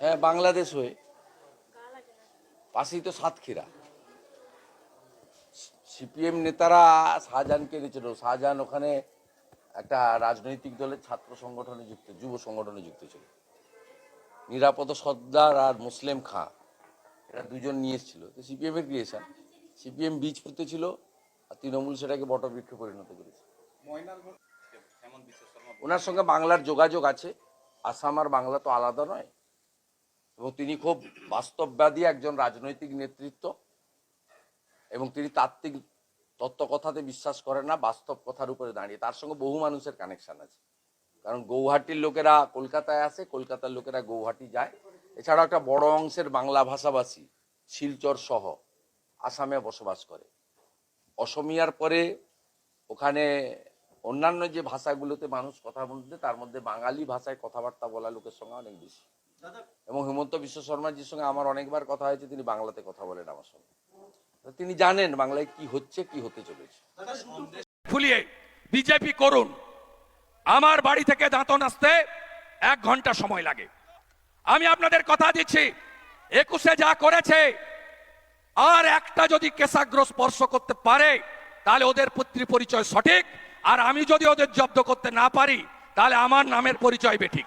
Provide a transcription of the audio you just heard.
হ্যাঁ বাংলাদেশ হয়ে। পাশেই তো সাতক্ষীরা। সিপিএম নেতারা শাহজাহানকে এনেছিল। শাহজাহান ওখানে একটা রাজনৈতিক দলের ছাত্র সংগঠনে যুক্ত, যুব সংগঠনে যুক্ত ছিল। নিরাপদ সর্দার আর মুসলিম খাঁ, এরা দুজন নিয়ে এসেছিল। তো সিপিএম এর ক্রিয়েশন সিপিএম বীজ পুঁতে ছিল আর তৃণমূল সেটাকে বটবৃক্ষ পরিণত করেছে। ওনার সঙ্গে বাংলার যোগাযোগ আছে। আসাম আর বাংলা তো আলাদা নয়। এবং তিনি খুব বাস্তববাদী একজন রাজনৈতিক নেতৃত্ব এবং তিনি তাত্ত্বিক তত্ত্ব কথাতে বিশ্বাস করেন না, বাস্তব কথার উপরে দাঁড়িয়ে। তার সঙ্গে বহু মানুষের কানেকশন আছে। কারণ গৌহাটির লোকেরা কলকাতায় আসে, কলকাতার লোকেরা গৌহাটি যায়। এছাড়াও একটা বড় অংশের বাংলা ভাষাভাষী শিলচর সহ আসামে বসবাস করে। অসমিয়ার পরে ওখানে অন্যান্য যে ভাষাগুলোতে মানুষ কথা বলতে, তার মধ্যে বাঙালি ভাষায় কথাবার্তা বলা লোকের সঙ্গে অনেক বেশি। এবং হিমন্ত বিশ্ব শর্মাজির সঙ্গে আমার অনেকবার কথা হয়েছে, তিনি বাংলাতে কথা বলেন আমার সঙ্গে। তিনি জানেন বাংলায় কি হচ্ছে, কি হতে চলেছে। ফুলিয়ে বিজেপি করুন। আমার বাড়ি থেকে দাঁতন আসতে এক ঘণ্টা সময় লাগে। আমি আপনাদের কথা দিচ্ছি, একুশে যা করেছে, আর একটা যদি কেশাগ্র স্পর্শ করতে পারে, তাহলে ওদের পুত্রী পরিচয় সঠিক, আর আমি যদি ওদের জব্দ করতে না পারি, তাহলে আমার নামের পরিচয় বেঠিক।